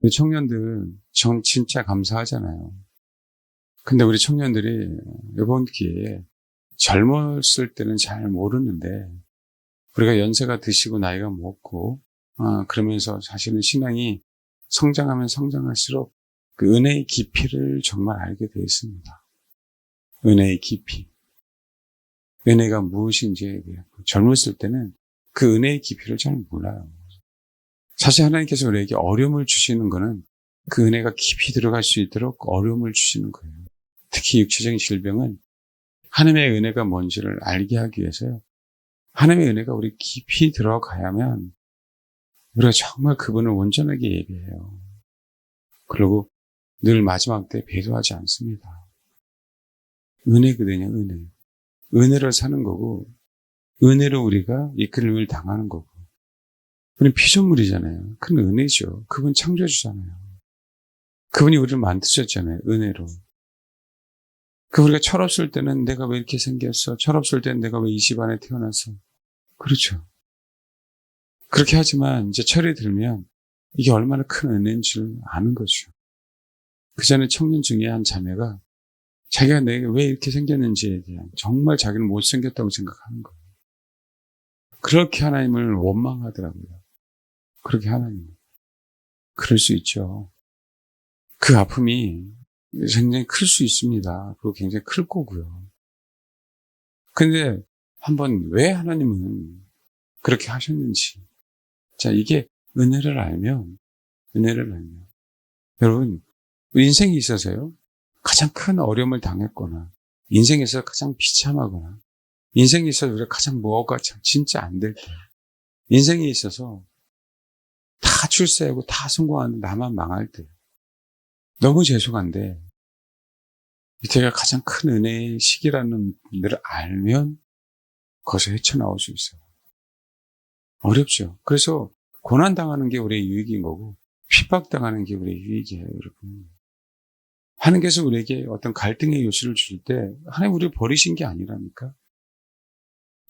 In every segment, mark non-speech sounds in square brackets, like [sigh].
우리 청년들, 전 진짜 감사하잖아요. 근데 우리 청년들이 이번 기회에 젊었을 때는 잘 모르는데, 우리가 연세가 드시고 나이가 먹고, 아, 그러면서 사실은 신앙이 성장하면 성장할수록 그 은혜의 깊이를 정말 알게 되어 있습니다. 은혜의 깊이. 은혜가 무엇인지에 대해 젊었을 때는 그 은혜의 깊이를 잘 몰라요. 사실 하나님께서 우리에게 어려움을 주시는 것은 그 은혜가 깊이 들어갈 수 있도록 어려움을 주시는 거예요. 특히 육체적인 질병은 하나님의 은혜가 뭔지를 알게 하기 위해서요. 하나님의 은혜가 우리 깊이 들어가야면 우리가 정말 그분을 온전하게 예배해요. 그리고 늘 마지막 때 배도하지 않습니다. 은혜거든요, 은혜. 은혜를 사는 거고, 은혜로 우리가 이끌림을 당하는 거고. 그분이 피조물이잖아요. 큰 은혜죠. 그분 창조주잖아요. 그분이 우리를 만드셨잖아요. 은혜로. 그 우리가 철없을 때는 내가 왜 이렇게 생겼어? 철없을 때는 내가 왜 이 집안에 태어났어? 그렇죠. 그렇게 하지만 이제 철이 들면 이게 얼마나 큰 은혜인 줄 아는 거죠. 그 전에 청년 중에 한 자매가 자기가 내게 왜 이렇게 생겼는지에 대한 정말 자기는 못생겼다고 생각하는 거예요. 그렇게 하나님을 원망하더라고요. 그렇게 하나님. 그럴 수 있죠. 그 아픔이 굉장히 클 수 있습니다. 그리고 굉장히 클 거고요. 근데 한번 왜 하나님은 그렇게 하셨는지. 자, 이게 은혜를 알면, 은혜를 알면. 여러분, 인생에 있어서요, 가장 큰 어려움을 당했거나, 인생에서 가장 비참하거나, 인생에 있어서 우리가 가장 뭐가 참 진짜 안 될 때, 인생에 있어서 다 출세하고 다 성공하는 나만 망할 때, 너무 죄송한데, 이때가 가장 큰 은혜의 시기라는 분들을 알면, 거기서 헤쳐나올 수 있어요. 어렵죠. 그래서 고난당하는 게 우리의 유익인 거고, 핍박당하는 게 우리의 유익이에요, 여러분. 하나님께서 우리에게 어떤 갈등의 요소를 줄 때, 하나님 우리를 버리신 게 아니라니까.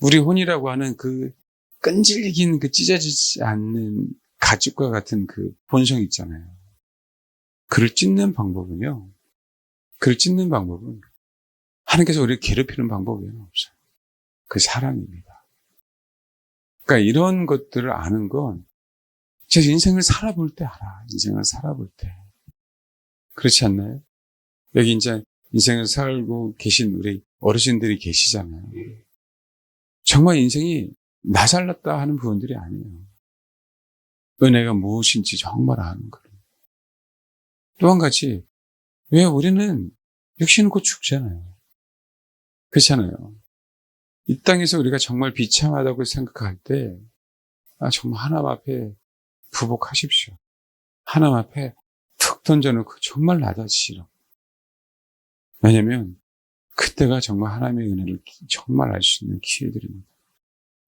우리 혼이라고 하는 그 끈질긴 그 찢어지지 않는 가죽과 같은 그 본성 있잖아요. 그를 찢는 방법은요. 그를 찢는 방법은 하나님께서 우리를 괴롭히는 방법이 없어요. 그 사랑입니다. 그러니까 이런 것들을 아는 건제 인생을 살아볼 때 알아. 인생을 살아볼 때. 그렇지 않나요? 여기 이제 인생을 살고 계신 우리 어르신들이 계시잖아요. 정말 인생이 나 잘났다 하는 부분들이 아니에요. 은혜가 무엇인지 정말 아는 거예요. 또 한 가지, 왜 우리는 육신은 곧 죽잖아요. 그렇잖아요. 이 땅에서 우리가 정말 비참하다고 생각할 때, 아, 정말 하나님 앞에 부복하십시오. 하나님 앞에 툭 던져놓고 정말 낮아지시라고. 왜냐면, 그때가 정말 하나님의 은혜를 정말 알 수 있는 기회들입니다.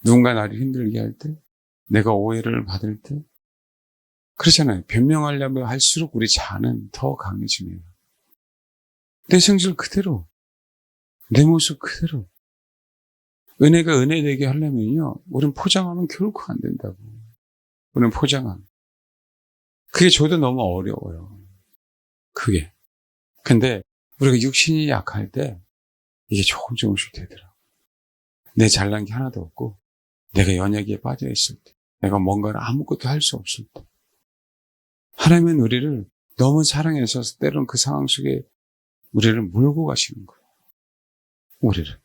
누군가 나를 힘들게 할 때, 내가 오해를 받을 때, 그렇잖아요. 변명하려면 할수록 우리 자아는 더 강해집니다. 내 성질 그대로, 내 모습 그대로. 은혜가 은혜 되게 하려면요, 우리는 포장하면 결코 안 된다고. 우리는 포장함. 그게 저도 너무 어려워요. 그게. 근데 우리가 육신이 약할 때 이게 조금 조금씩 되더라고. 내 잘난 게 하나도 없고 내가 연약에 빠져 있을 때 내가 뭔가를 아무것도 할 수 없을 때 하나님은 우리를 너무 사랑해서 때로는 그 상황 속에 우리를 몰고 가시는 거예요. 우리를.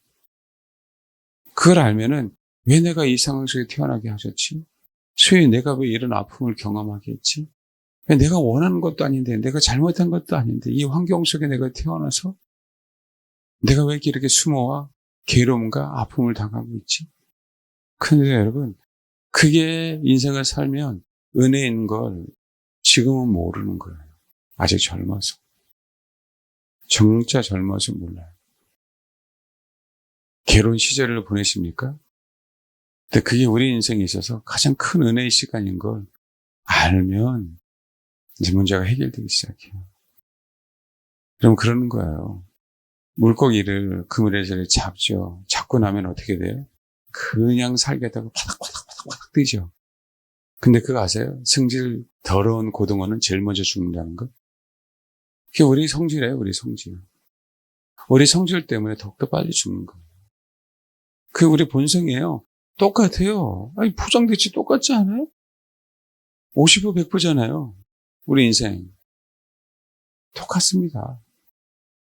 그걸 알면은 왜 내가 이 상황 속에 태어나게 하셨지? 소위 내가 왜 이런 아픔을 경험하게 했지? 왜 내가 원하는 것도 아닌데, 내가 잘못한 것도 아닌데, 이 환경 속에 내가 태어나서 내가 왜 이렇게 숨어와 괴로움과 아픔을 당하고 있지? 근데 여러분, 그게 인생을 살면 은혜인 걸 지금은 모르는 거예요. 아직 젊어서. 진짜 젊어서 몰라요. 괴로운 시절을 보내십니까? 근데 그게 우리 인생에 있어서 가장 큰 은혜의 시간인 걸 알면 이제 문제가 해결되기 시작해요. 그럼 그러는 거예요. 물고기를 그물에 잡죠. 잡고 나면 어떻게 돼요? 그냥 살겠다고 바닥바닥바닥바닥 뜨죠. 근데 그거 아세요? 성질 더러운 고등어는 제일 먼저 죽는다는 거? 그게 우리 성질이에요, 우리 성질. 우리 성질 때문에 더욱더 빨리 죽는 거예요. 그게 우리 본성이에요. 똑같아요. 아니, 포장대치 똑같지 않아요? 50% 100%잖아요. 우리 인생. 똑같습니다.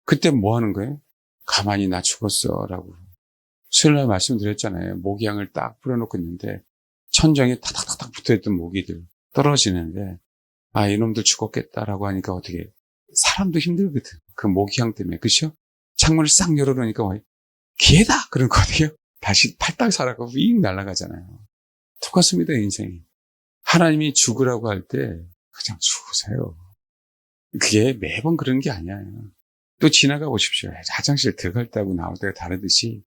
그때 뭐 하는 거예요? 가만히 나 죽었어. 라고. 수요일날 말씀드렸잖아요. 모기향을 딱 뿌려놓고 있는데, 천정에 타닥타닥 붙어있던 모기들 떨어지는데, 아, 이놈들 죽었겠다라고 하니까 어떻게, 사람도 힘들거든. 그 모기향 때문에. 그쵸? 창문을 싹 열어놓으니까, 뭐, 기회다! 그런 거거든요. 다시 팔딱 살아가 윙 날아가잖아요. 똑같습니다, 인생이. 하나님이 죽으라고 할 때, 그냥 죽으세요. 그게 매번 그런 게 아니에요. 또 지나가 보십시오. 화장실 들어갈 때하고 나올 때가 다르듯이,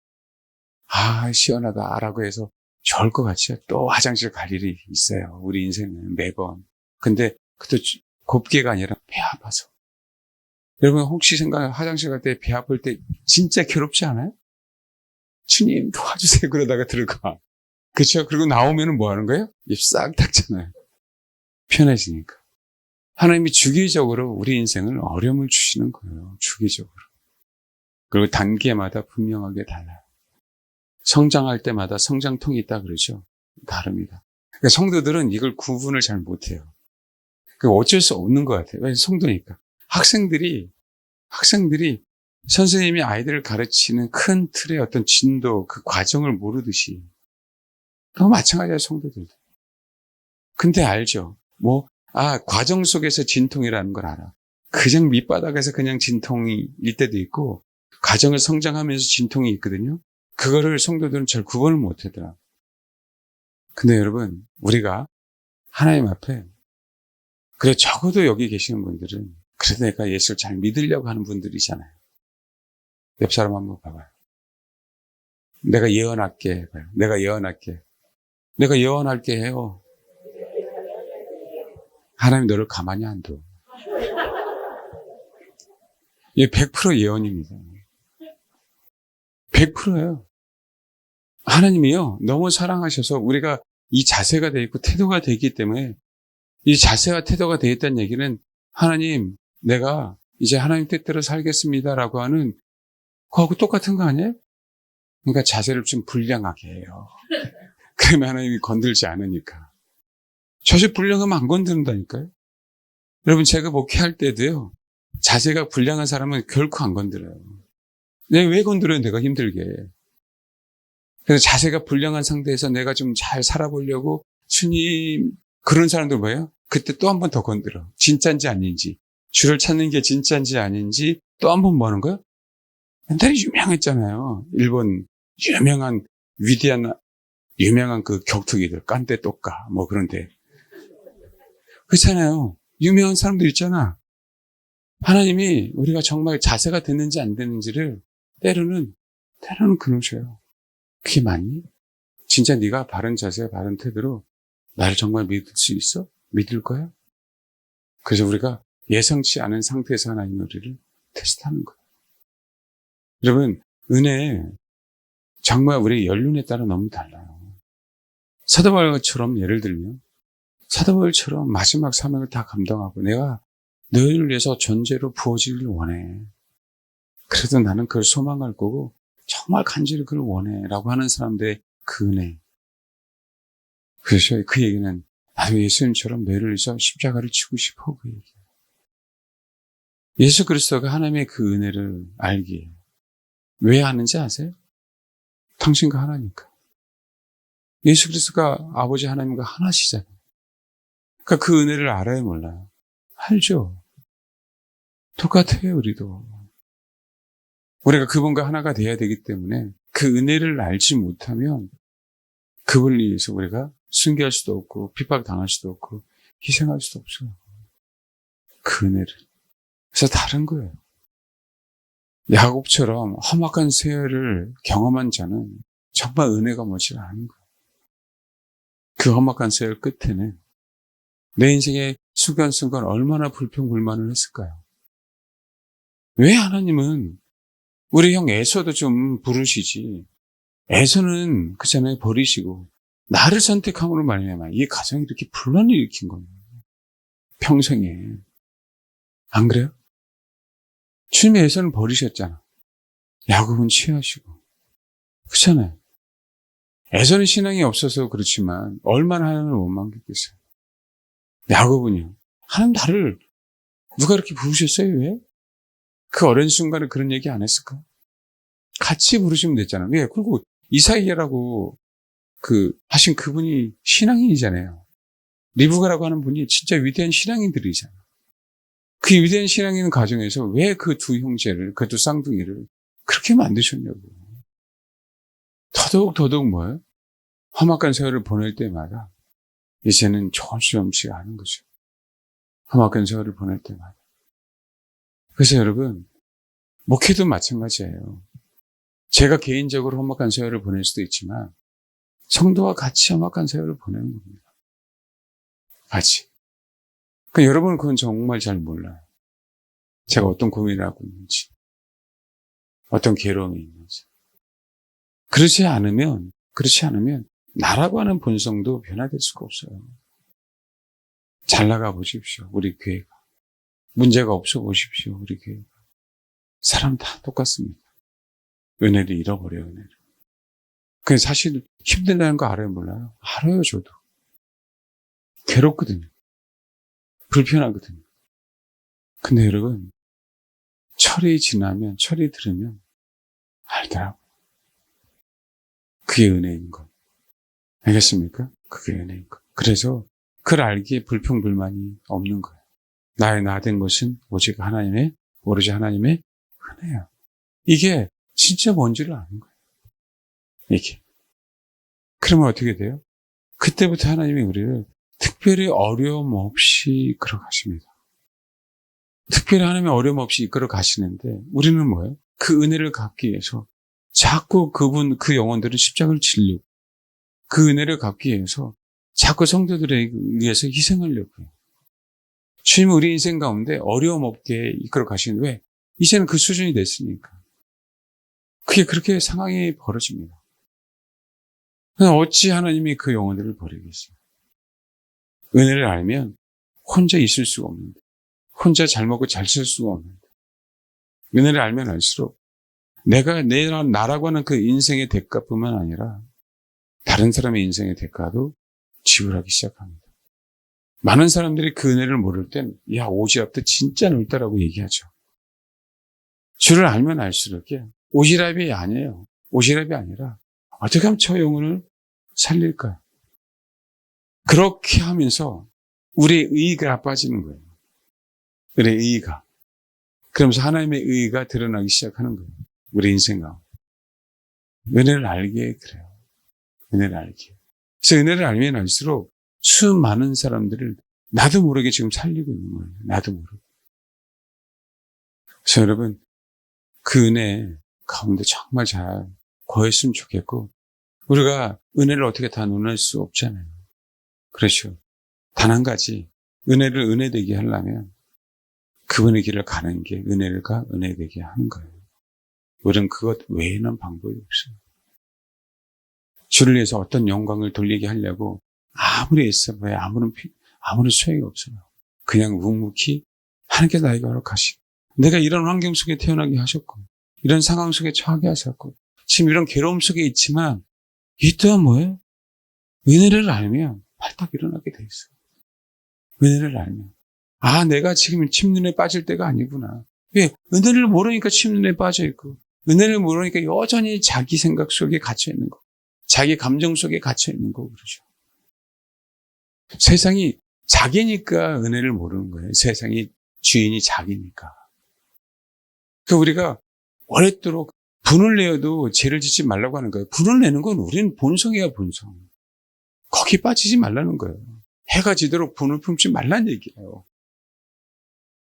아, 시원하다, 라고 해서 좋을 것 같죠. 또 화장실 갈 일이 있어요. 우리 인생은 매번. 근데 그것도 곱게가 아니라 배 아파서. 여러분 혹시 생각해 화장실 갈 때 배 아플 때 진짜 괴롭지 않아요? 주님 도와주세요 그러다가 들어가. 그쵸? 그리고 나오면은 뭐 하는 거예요? 입 싹 닦잖아요. 편해지니까. 하나님이 주기적으로 우리 인생을 어려움을 주시는 거예요. 주기적으로. 그리고 단계마다 분명하게 달라요. 성장할 때마다 성장통이 있다 그러죠. 다릅니다. 그러니까 성도들은 이걸 구분을 잘 못해요. 그 어쩔 수 없는 것 같아요. 왜 성도니까. 학생들이 학생들이 선생님이 아이들을 가르치는 큰 틀의 어떤 진도, 그 과정을 모르듯이 또 마찬가지야 성도들도. 근데 알죠. 뭐, 아, 과정 속에서 진통이라는 걸 알아. 그냥 밑바닥에서 그냥 진통일 때도 있고, 과정을 성장하면서 진통이 있거든요. 그거를 성도들은 잘 구분을 못 하더라. 근데 여러분, 우리가 하나님 앞에, 그래, 적어도 여기 계시는 분들은, 그래도 내가 예수를 잘 믿으려고 하는 분들이잖아요. 옆 사람 한번 봐봐요. 내가 예언할게. 해봐요. 내가 예언할게. 내가 예언할게 해요. 하나님 너를 가만히 안 둬. 이게 100% 예언입니다. 100%예요. 하나님이요. 너무 사랑하셔서 우리가 이 자세가 돼 있고 태도가 되기 때문에 이 자세와 태도가 돼 있다는 얘기는 하나님 내가 이제 하나님 뜻대로 살겠습니다라고 하는 그거하고 똑같은 거 아니에요? 그러니까 자세를 좀 불량하게 해요. [laughs] 그러면 하나님이 건들지 않으니까. 자세 불량하면 안 건드는다니까요. 여러분 제가 목회할 때도요. 자세가 불량한 사람은 결코 안 건드려요. 내가 왜 건드려요? 내가 힘들게. 그래서 자세가 불량한 상태에서 내가 좀 잘 살아보려고 주님 그런 사람들 뭐예요? 그때 또 한 번 더 건드려. 진짜인지 아닌지. 주를 찾는 게 진짜인지 아닌지 또 한 번 뭐 하는 거예요? 옛날에 유명했잖아요. 일본 유명한 위대한 유명한 그 격투기들 깐데 똑까 뭐 그런데 그렇잖아요. 유명한 사람들 있잖아. 하나님이 우리가 정말 자세가 됐는지 안 됐는지를 때로는 때로는 그러셔요. 그게 맞니? 진짜 네가 바른 자세, 바른 태도로 나를 정말 믿을 수 있어? 믿을 거야? 그래서 우리가 예상치 않은 상태에서 하나님 우리를 테스트하는 거예요. 여러분, 은혜 정말 우리 연륜에 따라 너무 달라요. 사도바울처럼 예를 들면 사도바울처럼 마지막 사명을 다 감당하고 내가 너희를 위해서 전제로 부어지기를 원해. 그래도 나는 그걸 소망할 거고 정말 간절히 그걸 원해 라고 하는 사람들의 그 은혜. 그래서 그 얘기는 나도 예수님처럼 너희를 위해서 십자가를 치고 싶어 그 얘기예요. 예수 그리스도가 하나님의 그 은혜를 알기에 왜 하는지 아세요? 당신과 하나니까. 예수 그리스도가 아버지 하나님과 하나시잖아요. 그러니까 그 은혜를 알아요, 몰라요? 알죠. 똑같아요, 우리도. 우리가 그분과 하나가 돼야 되기 때문에 그 은혜를 알지 못하면 그분을 위해서 우리가 순교할 수도 없고 핍박 당할 수도 없고 희생할 수도 없어요. 그 은혜를. 그래서 다른 거예요. 야곱처럼 험악한 세월을 경험한 자는 정말 은혜가 뭐지 않은 거예요. 그 험악한 세월 끝에는 내 인생의 순간순간 얼마나 불평불만을 했을까요? 왜 하나님은 우리 형 에서도 좀 부르시지. 에서는 그잖아요 버리시고 나를 선택함으로 말미암아 이 가정이 이렇게 분란을 일으킨 거예요. 평생에. 안 그래요? 주님의 예선을 버리셨잖아. 야곱은 취하시고. 그렇잖아요. 애선의 신앙이 없어서 그렇지만 얼마나 하나님을 못 만겠겠어요. 야곱은요. 하나님 나를 누가 이렇게 부르셨어요? 왜? 그 어린 순간에 그런 얘기 안 했을까? 같이 부르시면 됐잖아. 왜? 그리고 이사이야라고 그 하신 그분이 신앙인이잖아요. 리브가라고 하는 분이 진짜 위대한 신앙인들이잖아. 그 위대한 신앙인 가정에서 왜 그 두 형제를, 그 두 쌍둥이를 그렇게 만드셨냐고. 더더욱 더더욱 뭐예요? 험악한 세월을 보낼 때마다 이제는 조금씩 하는 거죠. 험악한 세월을 보낼 때마다. 그래서 여러분, 목회도 마찬가지예요. 제가 개인적으로 험악한 세월을 보낼 수도 있지만 성도와 같이 험악한 세월을 보내는 겁니다. 같이. 그 여러분은 그건 정말 잘 몰라요. 제가 어떤 고민을 하고 있는지, 어떤 괴로움이 있는지. 그렇지 않으면, 그렇지 않으면 나라고 하는 본성도 변화될 수가 없어요. 잘 나가 보십시오. 우리 교회가. 문제가 없어 보십시오. 우리 교회가. 사람 다 똑같습니다. 은혜를 잃어버려요, 은혜를. 그 사실 힘들다는 거 알아요, 몰라요? 알아요, 저도. 괴롭거든요. 불편하거든요. 근데 여러분, 철이 지나면, 철이 들으면 알더라고요. 그게 은혜인 것. 알겠습니까? 그게 은혜인 것. 그래서 그를 알기에 불평불만이 없는 거예요. 나의 나된 것은 오직 하나님의, 오로지 하나님의 은혜야. 이게 진짜 뭔지를 아는 거예요. 이게. 그러면 어떻게 돼요? 그때부터 하나님이 우리를 특별히 어려움 없이 이끌어 가십니다. 특별히 하나님이 어려움 없이 이끌어 가시는데 우리는 뭐예요? 그 은혜를 갖기 위해서 자꾸 그분, 그 영혼들은 십자가를 치려고 그 은혜를 갖기 위해서 자꾸 성도들에 위해서 희생하려고 해요. 주님은 우리 인생 가운데 어려움 없게 이끌어 가시는데 왜? 이제는 그 수준이 됐으니까. 그게 그렇게 상황이 벌어집니다. 어찌 하나님이 그 영혼들을 버리겠어요? 은혜를 알면 혼자 있을 수가 없는데, 혼자 잘 먹고 잘 쓸 수가 없는데, 은혜를 알면 알수록 내가 내 나라고 하는 그 인생의 대가뿐만 아니라 다른 사람의 인생의 대가도 지불하기 시작합니다. 많은 사람들이 그 은혜를 모를 땐, 야, 오지랖도 진짜 넓다라고 얘기하죠. 주를 알면 알수록이야. 오지랖이 아니에요. 오지랖이 아니라, 어떻게 하면 저 영혼을 살릴까요? 그렇게 하면서 우리의 의의가 빠지는 거예요. 우리의 의의가. 그러면서 하나님의 의의가 드러나기 시작하는 거예요. 우리 인생 가운데. 은혜를 알기에 그래요. 은혜를 알기에. 그래서 은혜를 알면 알수록 수많은 사람들을 나도 모르게 지금 살리고 있는 거예요. 나도 모르게. 그래서 여러분, 그 은혜 가운데 정말 잘 거했으면 좋겠고, 우리가 은혜를 어떻게 다 논할 수 없잖아요. 그렇죠. 단 한 가지, 은혜를 은혜되게 하려면 그분의 길을 가는 게 은혜가 은혜되게 하는 거예요. 우리는 그것 외에는 방법이 없어요. 주를 위해서 어떤 영광을 돌리게 하려고 아무리 애써봐야 아무런, 아무런 소용이 없어요. 그냥 묵묵히 하나님께 나에게 허락하시고 내가 이런 환경 속에 태어나게 하셨고 이런 상황 속에 처하게 하셨고 지금 이런 괴로움 속에 있지만 이 또한 뭐예요? 은혜를 알면 발딱 일어나게 돼 있어요. 은혜를 알면 아 내가 지금 침눈에 빠질 때가 아니구나. 왜? 은혜를 모르니까 침눈에 빠져 있고 은혜를 모르니까 여전히 자기 생각 속에 갇혀 있는 거. 자기 감정 속에 갇혀 있는 거 그러죠. 세상이 자기니까 은혜를 모르는 거예요. 세상이 주인이 자기니까. 그 우리가 오랫도록 분을 내어도 죄를 짓지 말라고 하는 거예요. 분을 내는 건 우리는 본성이야, 본성. 거기 빠지지 말라는 거예요. 해가 지도록 분을 품지 말라는 얘기예요.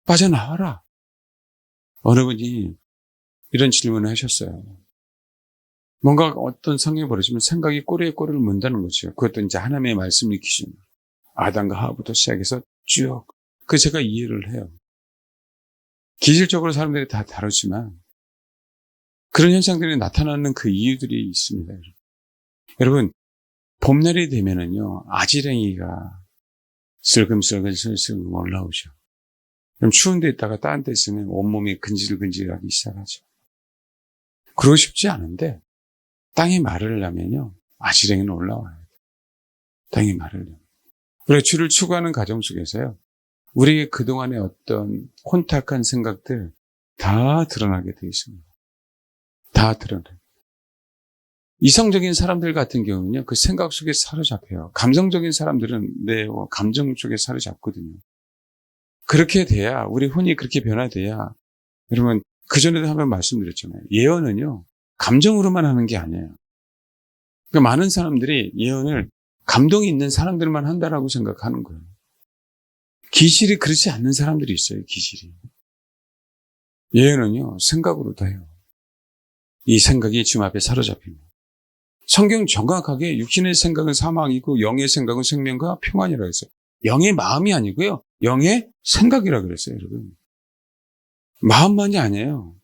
빠져나와라. 어느 분이 이런 질문을 하셨어요. 뭔가 어떤 상황이 벌어지면 생각이 꼬리에 꼬리를 문다는 거죠. 그것도 이제 하나님의 말씀을 기준으로. 아담과 하부터 시작해서 쭉. 그 제가 이해를 해요. 기질적으로 사람들이 다 다르지만 그런 현상들이 나타나는 그 이유들이 있습니다. 여러분, 봄날이 되면은요, 아지랭이가 슬금슬금 슬금 올라오죠. 그럼 추운 데 있다가 따뜻한 데 있으면 온몸이 근질근질하기 시작하죠. 그러고 싶지 않은데, 땅이 마르려면요, 아지랭이는 올라와야 돼요. 땅이 마르려면. 그래서 주를 추구하는 가정 속에서요, 우리 그동안의 어떤 혼탁한 생각들 다 드러나게 되어 있습니다. 다 드러나요. 이성적인 사람들 같은 경우는요, 그 생각 속에 사로잡혀요. 감성적인 사람들은 내 감정 속에 사로잡거든요. 그렇게 돼야, 우리 혼이 그렇게 변화돼야, 여러분, 그전에도 한번 말씀드렸잖아요. 예언은요, 감정으로만 하는 게 아니에요. 그러니까 많은 사람들이 예언을 감동이 있는 사람들만 한다라고 생각하는 거예요. 기질이 그렇지 않는 사람들이 있어요, 기질이. 예언은요, 생각으로도 해요. 이 생각이 주님 앞에 사로잡힙니다. 성경 정확하게 육신의 생각은 사망이고 영의 생각은 생명과 평안이라고 했어요. 영의 마음이 아니고요. 영의 생각이라고 그랬어요, 여러분. 마음만이 아니에요.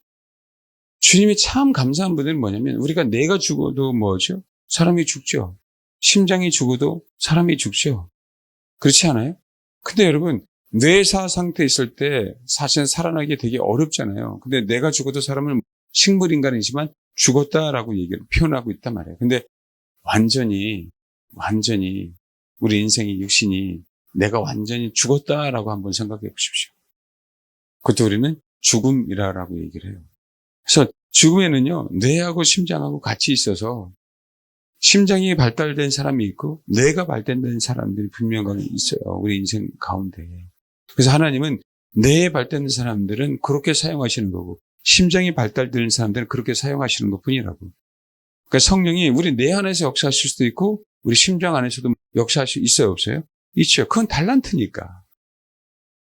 주님이 참 감사한 분들은 뭐냐면 우리가 내가 죽어도 뭐죠? 사람이 죽죠. 심장이 죽어도 사람이 죽죠. 그렇지 않아요? 근데 여러분 뇌사 상태에 있을 때 사실은 살아나기 되게 어렵잖아요. 근데 내가 죽어도 사람은 식물인간이지만 죽었다라고 얘기를 표현하고 있단 말이에요. 근데 완전히, 완전히 우리 인생의 육신이 내가 완전히 죽었다라고 한번 생각해 보십시오. 그것도 우리는 죽음이라고 얘기를 해요. 그래서 죽음에는요, 뇌하고 심장하고 같이 있어서 심장이 발달된 사람이 있고 뇌가 발달된 사람들이 분명하게 있어요. 우리 인생 가운데. 그래서 하나님은 뇌에 발달된 사람들은 그렇게 사용하시는 거고 심장이 발달되는 사람들은 그렇게 사용하시는 것 뿐이라고. 그러니까 성령이 우리 뇌 안에서 역사하실 수도 있고, 우리 심장 안에서도 역사할 수 있어요, 없어요? 있죠. 그건 달란트니까.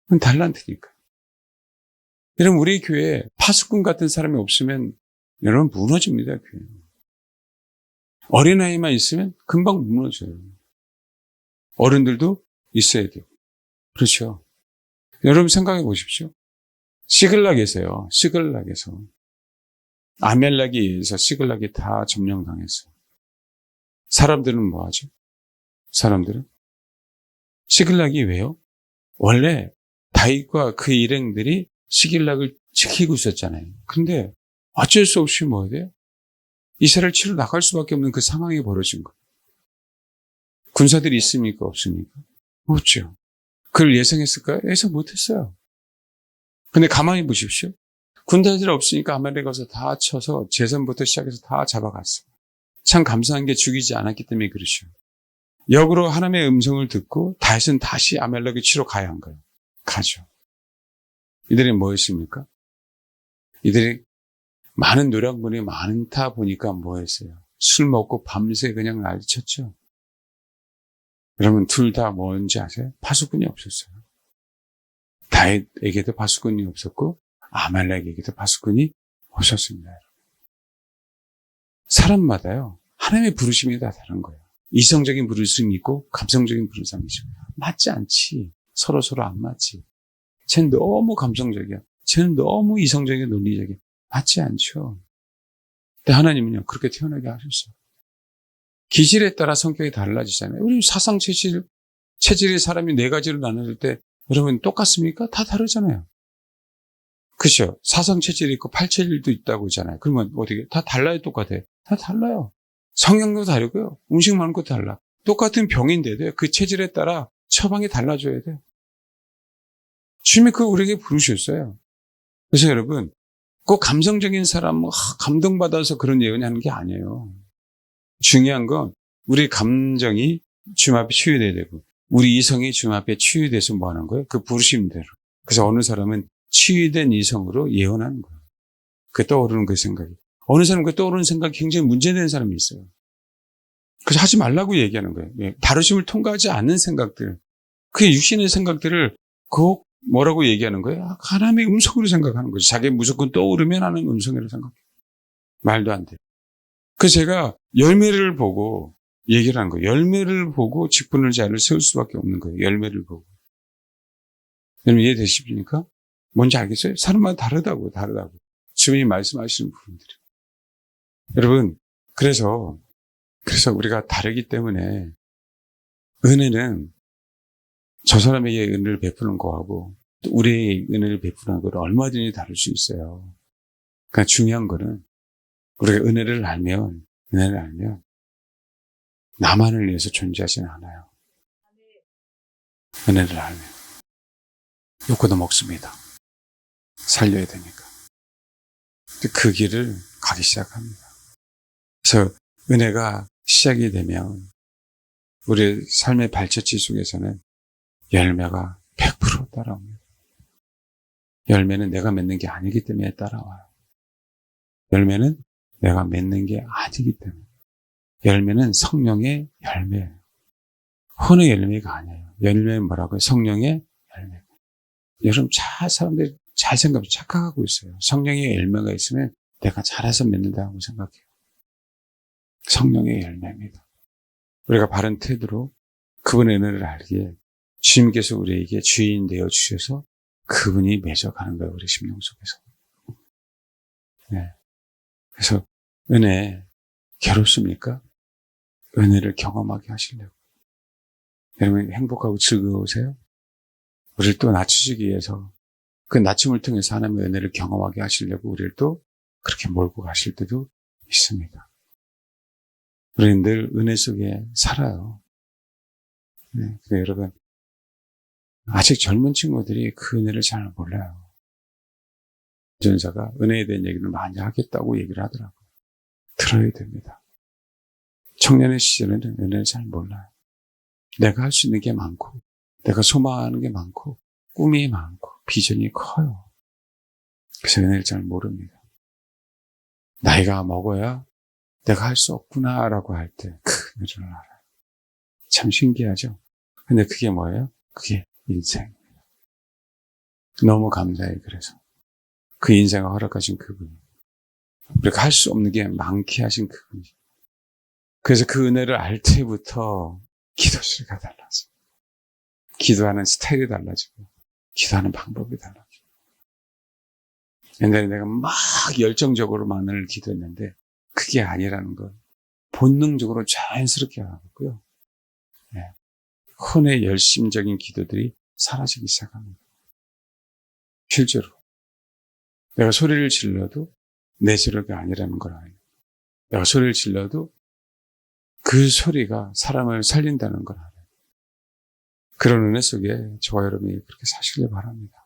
그건 달란트니까. 여러분, 우리 교회에 파수꾼 같은 사람이 없으면 여러분 무너집니다, 교회. 어린아이만 있으면 금방 무너져요. 어른들도 있어야 돼요. 그렇죠. 여러분 생각해 보십시오. 시글락에서요. 시글락에서 아멜락에 의해서 시글락이 다 점령당했어요. 사람들은 뭐 하죠? 사람들은 시글락이 왜요? 원래 다윗과 그 일행들이 시글락을 지키고 있었잖아요. 근데 어쩔 수 없이 뭐 돼요? 이스라엘 치러 나갈 수밖에 없는 그 상황이 벌어진 거예요. 군사들이 있습니까? 없습니까? 없죠. 그걸 예상했을까요? 예상 못했어요. 근데 가만히 보십시오. 군대들 없으니까 아말렉 가서 다 쳐서 재선부터 시작해서 다 잡아갔어요. 참 감사한 게 죽이지 않았기 때문에 그러죠. 역으로 하나님의 음성을 듣고 다윗은 다시 아말렉을 치러 가야 한 거예요. 가죠. 이들이 뭐였습니까? 이들이 많은 노량군이 많다 보니까 뭐 했어요? 술 먹고 밤새 그냥 난리쳤죠. 여러분 둘 다 뭔지 아세요? 파수꾼이 없었어요. 다윗에게도 파수꾼이 없었고 아말렉에게도 파수꾼이 없었습니다. 사람마다요 하나님의 부르심이 다 다른 거예요. 이성적인 부르심이 있고 감성적인 부르심이 있죠. 맞지 않지. 서로 서로 안 맞지. 쟤는 너무 감성적이야. 쟤는 너무 이성적이야 논리적이야. 맞지 않죠. 근데 하나님은요 그렇게 태어나게 하셨어요. 기질에 따라 성격이 달라지잖아요. 우리 사상 체질 체질의 사람이 네 가지로 나눠질 때 여러분 똑같습니까? 다 다르잖아요. 그죠? 사상 체질이 있고 팔체질도 있다고 있잖아요. 그러면 어떻게 다 달라요? 똑같아요? 다 달라요. 성향도 다르고요. 음식 많은 것도 달라. 똑같은 병인데도 그 체질에 따라 처방이 달라져야 돼요. 주님이 그 우리에게 부르셨어요. 그래서 여러분 꼭 감성적인 사람 뭐 감동받아서 그런 예언이 하는 게 아니에요. 중요한 건 우리 감정이 주님 앞에 치유돼야 되고 우리 이성이 주님 앞에 치유돼서 뭐 하는 거예요? 그 부르심대로. 그래서 어느 사람은 치유된 이성으로 예언하는 거예요. 그 떠오르는 그 생각이. 어느 사람은 그 떠오르는 생각이 굉장히 문제되는 사람이 있어요. 그래서 하지 말라고 얘기하는 거예요. 예, 다루심을 통과하지 않는 생각들. 그 육신의 생각들을 그 뭐라고 얘기하는 거예요? 아, 하나님의 음성으로 생각하는 거죠. 자기 무조건 떠오르면 하는 음성이라고 생각해요. 말도 안 돼요. 그래서 제가 열매를 보고 얘기를 한 거예요. 열매를 보고 직분을 자를 세울 수밖에 없는 거예요. 열매를 보고. 여러분 이해되십니까? 뭔지 알겠어요? 사람마다 다르다고, 다르다고. 주님이 말씀하시는 부분들이. 여러분, 그래서 그래서 우리가 다르기 때문에 은혜는 저 사람에게 은혜를 베푸는 거하고 또 우리의 은혜를 베푸는 거를 얼마든지 다를 수 있어요. 그러니까 중요한 거는 우리가 은혜를 알면 은혜를 알면 나만을 위해서 존재하지는 않아요. 은혜를 알면 욕구도 먹습니다. 살려야 되니까. 그 길을 가기 시작합니다. 그래서 은혜가 시작이 되면 우리 삶의 발자취 속에서는 열매가 100% 따라옵니다. 열매는 내가 맺는 게 아니기 때문에 따라와요. 열매는 내가 맺는 게 아니기 때문에. 열매는 성령의 열매예요. 혼의 열매가 아니에요. 열매는 뭐라고요? 성령의 열매. 여러분, 잘, 사람들이 잘 생각, 착각하고 있어요. 성령의 열매가 있으면 내가 잘해서 맺는다고 생각해요. 성령의 열매입니다. 우리가 바른 태도로 그분의 은혜를 알기에 주님께서 우리에게 주인 되어 주셔서 그분이 맺어가는 거예요. 우리 심령 속에서. 네. 그래서 은혜 괴롭습니까? 은혜를 경험하게 하시려고. 여러분 행복하고 즐거우세요? 우리를 또 낮추시기 위해서 그 낮춤을 통해서 하나님의 은혜를 경험하게 하시려고 우리를 또 그렇게 몰고 가실 때도 있습니다. 우리는 늘 은혜 속에 살아요. 네, 여러분 아직 젊은 친구들이 그 은혜를 잘 몰라요. 전사가 은혜에 대한 얘기를 많이 하겠다고 얘기를 하더라고요. 들어야 됩니다. 청년의 시절에는 은혜를 잘 몰라요. 내가 할 수 있는 게 많고, 내가 소망하는 게 많고, 꿈이 많고, 비전이 커요. 그래서 은혜를 잘 모릅니다. 나이가 먹어야 내가 할 수 없구나라고 할 때 그 은혜를 알아요. 참 신기하죠? 근데 그게 뭐예요? 그게 인생입니다. 너무 감사해, 그래서. 그 인생을 허락하신 그분이. 우리가 할 수 없는 게 많게 하신 그분이. 그래서 그 은혜를 알 때부터 기도실가 달라져. 기도하는 스타일이 달라지고, 기도하는 방법이 달라져. 옛날에 내가 막 열정적으로 만을 기도했는데, 그게 아니라는 걸 본능적으로 자연스럽게 알았고요. 네. 혼의 열심적인 기도들이 사라지기 시작합니다. 실제로. 내가 소리를 질러도 내 소리가 아니라는 걸 알아요. 내가 소리를 질러도 그 소리가 사람을 살린다는 걸 알아요. 그런 은혜 속에 저와 여러분이 그렇게 사시길 바랍니다.